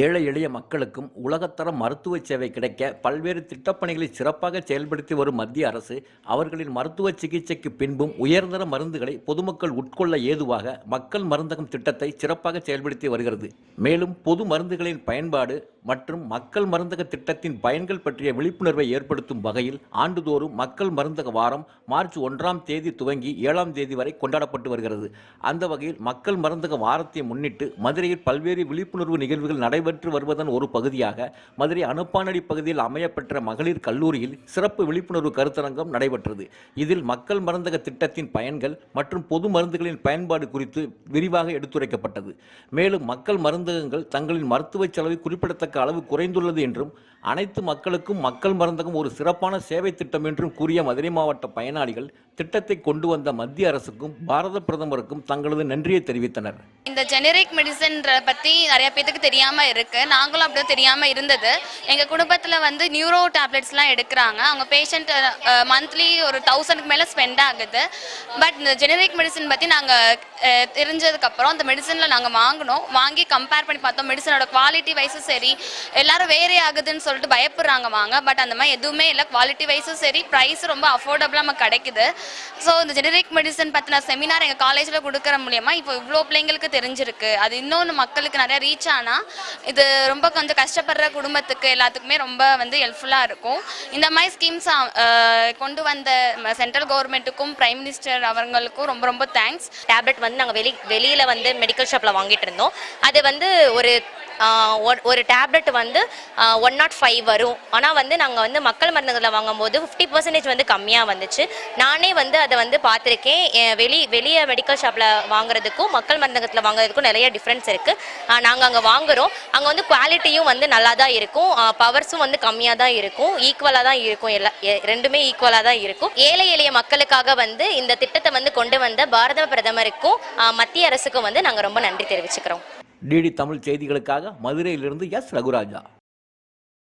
ஏழை எளிய மக்களுக்கும் உலகத்தர மருத்துவ சேவை கிடைக்க பல்வேறு திட்டப்பணிகளை சிறப்பாக செயல்படுத்தி வரும் மத்திய அரசு அவர்களின் மருத்துவ சிகிச்சைக்கு பின்பும் உயர்தர மருந்துகளை பொதுமக்கள் உட்கொள்ள ஏதுவாக மக்கள் மருந்தகம் திட்டத்தை சிறப்பாக செயல்படுத்தி வருகிறது. மேலும் பொது மருந்துகளின் பயன்பாடு மற்றும் மக்கள் மருந்தக திட்டத்தின் பயன்கள் பற்றிய விழிப்புணர்வை ஏற்படுத்தும் வகையில் ஆண்டுதோறும் மக்கள் மருந்தக வாரம் மார்ச் ஒன்றாம் தேதி துவங்கி ஏழாம் தேதி வரை கொண்டாடப்பட்டு வருகிறது. அந்த வகையில் மக்கள் மருந்தக வாரத்தை முன்னிட்டு மதுரையில் பல்வேறு விழிப்புணர்வு நிகழ்வுகள் நடைபெற்று வருவதன் ஒரு பகுதியாக மதுரை அனுப்பானடி பகுதியில் அமையப்பெற்ற மகளிர் கல்லூரியில் சிறப்பு விழிப்புணர்வு கருத்தரங்கம் நடைபெற்றது. இதில் மக்கள் மருந்தக திட்டத்தின் பயன்கள் மற்றும் பொது மருந்துகளின் பயன்பாடு குறித்து விரிவாக எடுத்துரைக்கப்பட்டது. மேலும் மக்கள் மருந்தகங்கள் தங்களின் மருத்துவ செலவு குறிப்பிடத்தக்க அளவு குறைந்துள்ளது என்றும் அனைத்து மக்களுக்கும் மக்கள் மருந்தகம் ஒரு சிறப்பான சேவை திட்டம் என்றும் கூறிய மதுரை மாவட்ட பயனாளிகள் திட்டத்தை கொண்டு வந்த மத்திய அரசுக்கும் பாரத பிரதமருக்கும் தங்களது நன்றியை தெரிவித்தனர். இந்த ஜெனரிக் மெடிசன் பற்றி நிறைய பேத்துக்கு தெரியாமல் இருக்குது நாங்களும் அப்படியே தெரியாமல் இருந்தது. எங்கள் குடும்பத்தில் வந்து நியூரோ டேப்லெட்ஸ்லாம் எடுக்கிறாங்க. அவங்க பேஷண்ட் மந்த்லி ஒரு தௌசண்ட்க்கு மேலே ஸ்பெண்ட் ஆகுது. பட் இந்த ஜெனரிக் மெடிசன் பற்றி நாங்கள் தெரிஞ்சதுக்கப்புறம் அந்த மெடிசனில் நாங்கள் வாங்கினோம். வாங்கி கம்பேர் பண்ணி பார்த்தோம். மெடிசனோட குவாலிட்டி வைஸும் சரி எல்லாரும் வேறே ஆகுதுன்னு சொல்லிட்டு பயப்படுறாங்க வாங்க. பட் அந்த மாதிரி எதுவுமே இல்லை. குவாலிட்டி வைஸும் சரி ப்ரைஸ் ரொம்ப அஃபோர்டபுளாக நம்ம கிடைக்குது. ஸோ இந்த ஜெனரிக் மெடிசன் பற்றின செமினார் எங்கள் காலேஜில் கொடுக்குற மூலியமாக இப்போ இவ்வளோ பிள்ளைங்களுக்கு தெரிஞ்சிருக்கு. அது இன்னொன்று மக்களுக்கு நிறைய ரீச் ஆனால் இது ரொம்ப கொஞ்சம் கஷ்டப்படுற குடும்பத்துக்கு எல்லாத்துக்குமே ரொம்ப வந்து ஹெல்ப்ஃபுல்லாக இருக்கும். இந்த மாதிரி ஸ்கீம்ஸ் கொண்டு வந்த சென்ட்ரல் கவர்மெண்ட்டுக்கும் பிரைம் மினிஸ்டர் அவங்களுக்கும் ரொம்ப ரொம்ப தேங்க்ஸ் டேப்லெட் வந்து நாங்கள் வெளி வெளியில் வந்து மெடிக்கல் ஷாப்பில் வாங்கிட்டு இருந்தோம். அது வந்து ஒரு ஒரு- ஒரு டேப்லெட் வந்து ஒன் நாட் ஃபைவ் வரும். ஆனால் வந்து நாங்கள் வந்து மக்கள் மருந்துகளில் வாங்கும்போது ஃபிஃப்டி பர்சன்டேஜ் வந்து கம்மியாக வந்துச்சு. நானே வந்து அதை வந்து பார்த்துருக்கேன். வெளி வெளியே மெடிக்கல் ஷாப்பில் வாங்குறதுக்கும் மக்கள் மருந்தகத்தில் வாங்குறதுக்கும் நிறைய டிஃப்ரென்ஸ் இருக்குது நாங்கள் அங்கே வாங்குறோம். அங்கே வந்து குவாலிட்டியும் வந்து நல்லா தான் இருக்கும் பவர்ஸும் வந்து கம்மியாக தான் இருக்கும் ஈக்குவலாக தான் இருக்கும். எல்லா ரெண்டுமே ஈக்குவலாக தான் இருக்கும். ஏழை எளிய மக்களுக்காக வந்து இந்த திட்டத்தை வந்து கொண்டு வந்த பாரத பிரதமருக்கும் மத்திய அரசுக்கும் வந்து நாங்கள் ரொம்ப நன்றி தெரிவிச்சுக்கிறோம். டிடி தமிழ் செய்திகளுக்காக மதுரையிலிருந்து எஸ் ரகுராஜா.